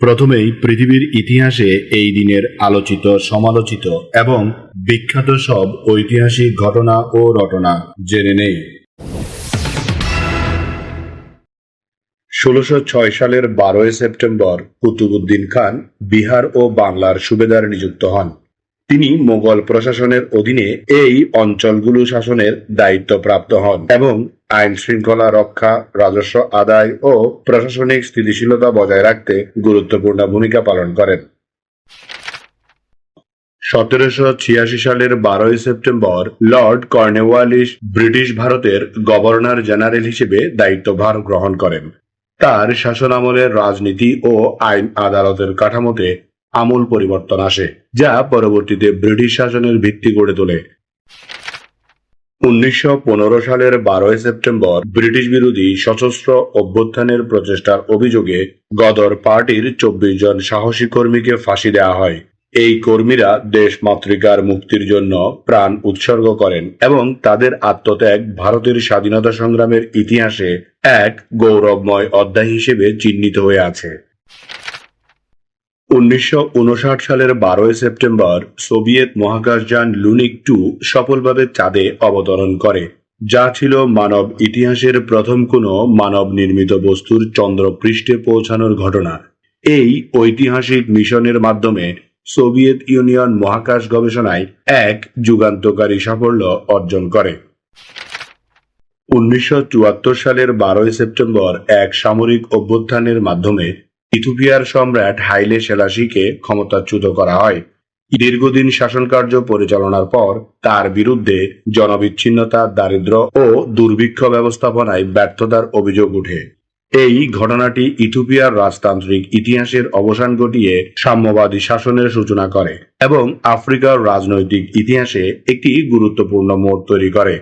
প্রথমেই পৃথিবীর ইতিহাসে এই দিনের আলোচিত, সমালোচিত এবং বিখ্যাত সব ঐতিহাসিক ঘটনা ও রটনা জেনে নেই। ষোলোশো ছয় সালের বারোই সেপ্টেম্বর কুতুবুদ্দিন খান বিহার ও বাংলার সুবেদার নিযুক্ত হন। তিনি মোগল প্রশাসনের অধীনে এই অঞ্চলগুলো শাসনের দায়িত্ব প্রাপ্ত হন এবং আইন শৃঙ্খলা রক্ষা, রাজস্ব আদায় ও প্রশাসনিক স্থিতিশীলতা বজায় রাখতে গুরুত্বপূর্ণ ভূমিকা পালন করেন। সতেরোশো ছিয়াশি সালের বারোই সেপ্টেম্বর লর্ড কর্নেওয়ালিস ব্রিটিশ ভারতের গভর্নর জেনারেল হিসেবে দায়িত্বভার গ্রহণ করেন। তার শাসনামলের রাজনীতি ও আইন আদালতের কাঠামোতে আমূল পরিবর্তন আসে, যা পরবর্তীতে ব্রিটিশ শাসনের ভিত্তি গড়ে তোলে। উনিশশো পনেরো সালের বারোই সেপ্টেম্বর ব্রিটিশ বিরোধী সশস্ত্র অভ্যুত্থানের প্রচেষ্টার অভিযোগে গদর পার্টির চব্বিশ জন সাহসী কর্মীকে ফাঁসি দেওয়া হয়। এই কর্মীরা দেশ মাতৃকার মুক্তির জন্য প্রাণ উৎসর্গ করেন এবং তাদের আত্মত্যাগ ভারতের স্বাধীনতা সংগ্রামের ইতিহাসে এক গৌরবময় অধ্যায় হিসেবে চিহ্নিত হয়ে আছে। উনিশশো উনষাট সালের বারোই সেপ্টেম্বর সোভিয়েত মহাকাশযান লুনিক টু সফলভাবে চাঁদে অবতরণ করে, যা ছিল মানব ইতিহাসের প্রথম কোনো মানব নির্মিত বস্তুর চন্দ্র পৃষ্ঠে পৌঁছানোর ঘটনা। এই ঐতিহাসিক মিশনের মাধ্যমে সোভিয়েত ইউনিয়ন মহাকাশ গবেষণায় এক যুগান্তকারী সাফল্য অর্জন করে। উনিশশো চুয়াত্তর সালের বারোই সেপ্টেম্বর এক সামরিক অভ্যুত্থানের মাধ্যমে ইথিওপিয়ার সম্রাট হাইলে সেলাসিকে ক্ষমতাচ্যুত করা হয়। দীর্ঘদিন শাসনকার্য পরিচালনার পর তার বিরুদ্ধে জনবিচ্ছিন্নতা, দারিদ্র ও দুর্ভিক্ষ ব্যবস্থাপনায় ব্যর্থতার অভিযোগ উঠে এই ঘটনাটি ইথিওপিয়ার রাজতান্ত্রিক ইতিহাসের অবসান ঘটিয়ে সাম্যবাদী শাসনের সূচনা করে এবং আফ্রিকার রাজনৈতিক ইতিহাসে একটি গুরুত্বপূর্ণ মোড় তৈরি করে।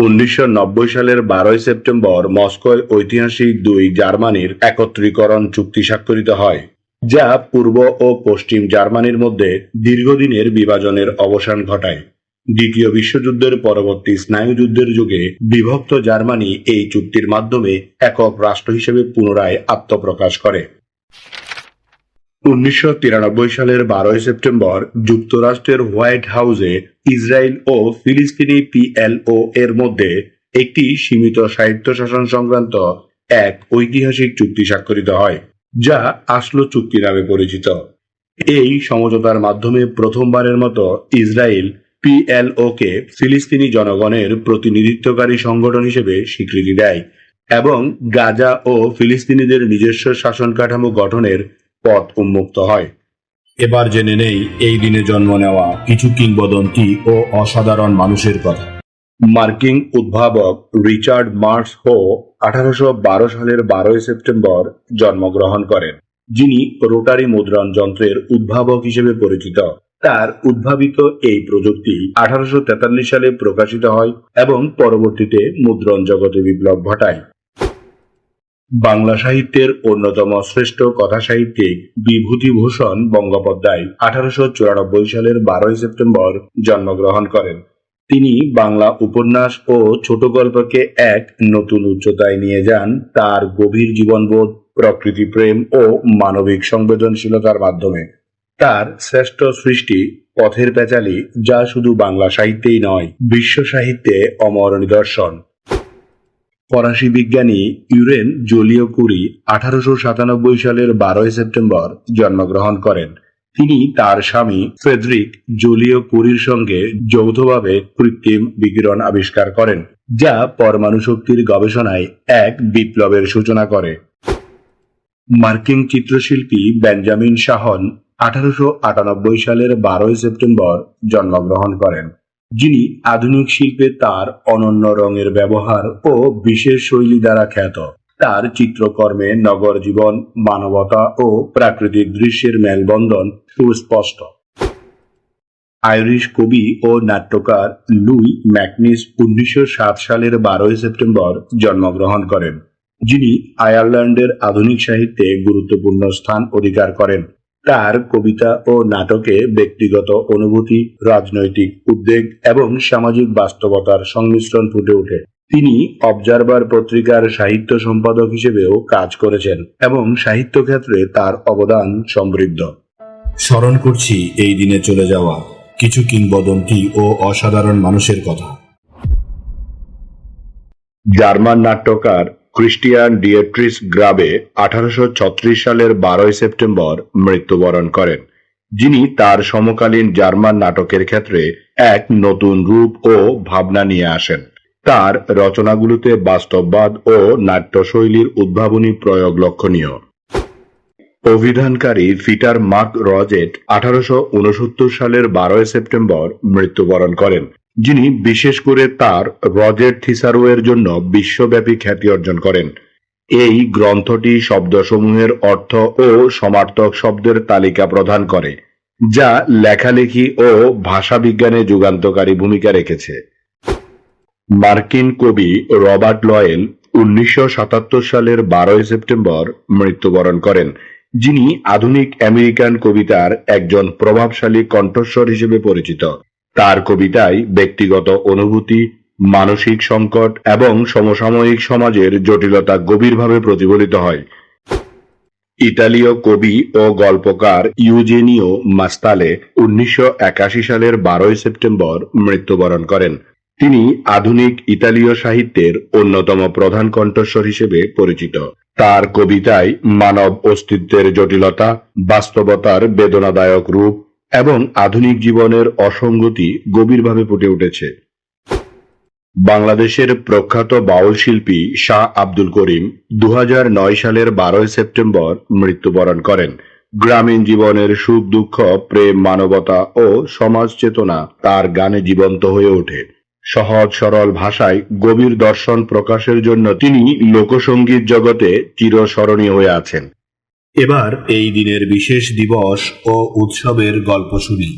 উনিশশো নব্বই সালের বারোই সেপ্টেম্বর মস্কোয় ঐতিহাসিক দুই জার্মানির একত্রীকরণ চুক্তি স্বাক্ষরিত হয়, যা পূর্ব ও পশ্চিম জার্মানির মধ্যে দীর্ঘদিনের বিভাজনের অবসান ঘটায়। দ্বিতীয় বিশ্বযুদ্ধের পরবর্তী স্নায়ুযুদ্ধের যুগে বিভক্ত জার্মানি এই চুক্তির মাধ্যমে একক রাষ্ট্র হিসেবে পুনরায় আত্মপ্রকাশ করে। উনিশশো তিরানব্বই সালের বারোই সেপ্টেম্বর যুক্তরাষ্ট্রের হোয়াইট হাউসে ইসরায়েল ও ফিলিস্তিনি পিএলও এর মধ্যে একটি সীমিত স্বায়ত্তশাসন সংক্রান্ত এক ঐতিহাসিক চুক্তি স্বাক্ষরিত হয়, যা আসলো চুক্তি নামে পরিচিত। এই সমঝোতার মাধ্যমে প্রথমবারের মতো ইসরায়েল পিএলও কে ফিলিস্তিনি জনগণের প্রতিনিধিত্বকারী সংগঠন হিসেবে স্বীকৃতি দেয় এবং গাজা ও ফিলিস্তিনিদের নিজস্ব শাসন কাঠামো গঠনের পথ উন্মুক্ত হয়। এবার জেনে নেই এই দিনে জন্ম নেওয়া কিছু কিংবদন্তি ও অসাধারণ মানুষের কথা। মার্কিন উদ্ভাবক রিচার্ড মার্স হো আঠারোশো বারো সালের বারোই সেপ্টেম্বর জন্মগ্রহণ করেন, যিনি রোটারি মুদ্রণ যন্ত্রের উদ্ভাবক হিসেবে পরিচিত। তার উদ্ভাবিত এই প্রযুক্তি আঠারোশো তেতাল্লিশ সালে প্রকাশিত হয় এবং পরবর্তীতে মুদ্রণ জগতে বিপ্লব ঘটায়। বাংলা সাহিত্যের অন্যতম শ্রেষ্ঠ কথা সাহিত্যিক বিভূতিভূষণ বঙ্গোপাধ্যায় আঠারোশো চুরানব্বই সালের বারোই সেপ্টেম্বর জন্মগ্রহণ করেন। তিনি বাংলা উপন্যাস ও ছোট গল্পকে এক নতুন উচ্চতায় নিয়ে যান। তার গভীর জীবনবোধ, প্রকৃতি প্রেম ও মানবিক সংবেদনশীলতার মাধ্যমে। তার শ্রেষ্ঠ সৃষ্টি পথের পেঁচালি যা শুধু বাংলা সাহিত্যেই নয়, বিশ্ব সাহিত্যে অমর নিদর্শন। ফরাসি বিজ্ঞানী ইউরেন জোলিও কুরি আঠারোশো সাতানব্বই সালের বারোই সেপ্টেম্বর জন্মগ্রহণ করেন। তিনি তার স্বামী ফ্রেডরিক জোলিও কুরির সঙ্গে যৌথভাবে কৃত্রিম বিকিরণ আবিষ্কার করেন, যা পরমাণু শক্তির গবেষণায় এক বিপ্লবের সূচনা করে। মার্কিন চিত্রশিল্পী বেঞ্জামিন শাহন আঠারোশো আটানব্বই সালের বারোই সেপ্টেম্বর জন্মগ্রহণ করেন। যিনি আধুনিক শিল্পে তার অনন্য রঙের ব্যবহার ও বিশেষ শৈলী দ্বারা খ্যাত। তার চিত্রকর্মে নগর জীবন, মানবতা ও প্রাকৃতিক দৃশ্যের মেলবন্ধন সুস্পষ্ট। আইরিশ কবি ও নাট্যকার লুই ম্যাকনিস উনিশশো সাত সালের বারোই সেপ্টেম্বর জন্মগ্রহণ করেন, যিনি আয়ারল্যান্ডের আধুনিক সাহিত্যে গুরুত্বপূর্ণ স্থান অধিকার করেন। তার কবিতা ও নাটকে ব্যক্তিগত অনুভূতি রাজনৈতিক উদ্বেগ এবং সামাজিক বাস্তবতার সংমিশ্রণ ফুটে ওঠে। তিনি অবজারভার পত্রিকার সাহিত্য সম্পাদক হিসেবেও কাজ করেছেন এবং সাহিত্য ক্ষেত্রে তার অবদান সমৃদ্ধ। স্মরণ করছি এই দিনে চলে যাওয়া কিছু কিংবদন্তি ও অসাধারণ মানুষের কথা। জার্মান নাট্যকার ক্রিস্টিয়ান ডিয়েট্রিস গ্রাবে আঠারোশ ছত্রিশ সালের বারোই সেপ্টেম্বর মৃত্যুবরণ করেন, যিনি তার সমকালীন জার্মান নাটকের ক্ষেত্রে এক নতুন রূপ ও ভাবনা নিয়ে আসেন। তার রচনাগুলোতে বাস্তববাদ ও নাট্যশৈলীর উদ্ভাবনী প্রয়োগ লক্ষণীয়। অভিধানকারী ফিটার মার্ক রজেট আঠারোশ উনসত্তর সালের বারোই সেপ্টেম্বর মৃত্যুবরণ করেন। যিনি বিশেষ করে তার রজেট থিসারোয়ের জন্য বিশ্বব্যাপী খ্যাতি অর্জন করেন। এই গ্রন্থটি শব্দসমূহের অর্থ ও সমার্থক শব্দের তালিকা প্রদান করে, যা লেখালেখি ও ভাষাবিজ্ঞানে যুগান্তকারী ভূমিকা রেখেছে। মার্কিন কবি রবার্ট লয়েল উনিশশো সাতাত্তর সালের বারোই সেপ্টেম্বর মৃত্যুবরণ করেন, যিনি আধুনিক আমেরিকান কবিতার একজন প্রভাবশালী কণ্ঠস্বর হিসেবে পরিচিত। তার কবিতায় ব্যক্তিগত অনুভূতি, মানসিক সংকট এবং সমসাময়িক সমাজের জটিলতা গভীরভাবে প্রতিফলিত হয়। ইতালীয় কবি ও গল্পকার ইউজেনিও মাস্তালে উনিশশো একাশি সালের বারোই সেপ্টেম্বর মৃত্যুবরণ করেন। তিনি আধুনিক ইতালীয় সাহিত্যের অন্যতম প্রধান কণ্ঠস্বর হিসেবে পরিচিত। তার কবিতায় মানব অস্তিত্বের জটিলতা, বাস্তবতার বেদনাদায়ক রূপ এবং আধুনিক জীবনের অসঙ্গতি গভীরভাবে ফুটে উঠেছে। বাংলাদেশের প্রখ্যাত বাউল শিল্পী শাহ আব্দুল করিম দু হাজার নয় সালের বারোই সেপ্টেম্বর মৃত্যুবরণ করেন। গ্রামীণ জীবনের সুখ, দুঃখ, প্রেম, মানবতা ও সমাজ চেতনা তার গানে জীবন্ত হয়ে ওঠে। সহজ, সরল ভাষায় গভীর দর্শন প্রকাশের জন্য তিনি লোকসঙ্গীত জগতে চিরস্মরণীয় হয়ে আছেন। এবার এই দিনের বিশেষ দিবস ও উৎসবের গল্প শুনি।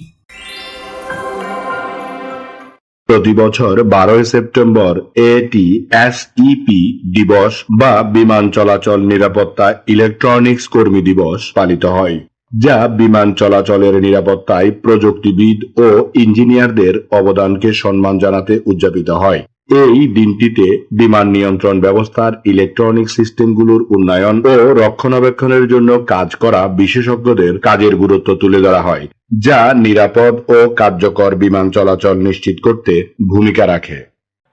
প্রতি বছর বারোই সেপ্টেম্বর এটি এসইপি দিবস বা বিমান চলাচল নিরাপত্তা ইলেকট্রনিক্স কর্মী দিবস পালিত হয়, যা বিমান চলাচলের নিরাপত্তায় প্রযুক্তিবিদ ও ইঞ্জিনিয়ারদের অবদানকে সম্মান জানাতে উদযাপিত হয়। এই দিনটিতে বিমান নিয়ন্ত্রণ ব্যবস্থার ইলেকট্রনিক সিস্টেমগুলোর উন্নয়ন ও রক্ষণাবেক্ষণের জন্য কাজ করা বিশেষজ্ঞদের কাজের গুরুত্ব তুলে ধরা হয়, যা নিরাপদ ও কার্যকর বিমান চলাচল নিশ্চিত করতে ভূমিকা রাখে।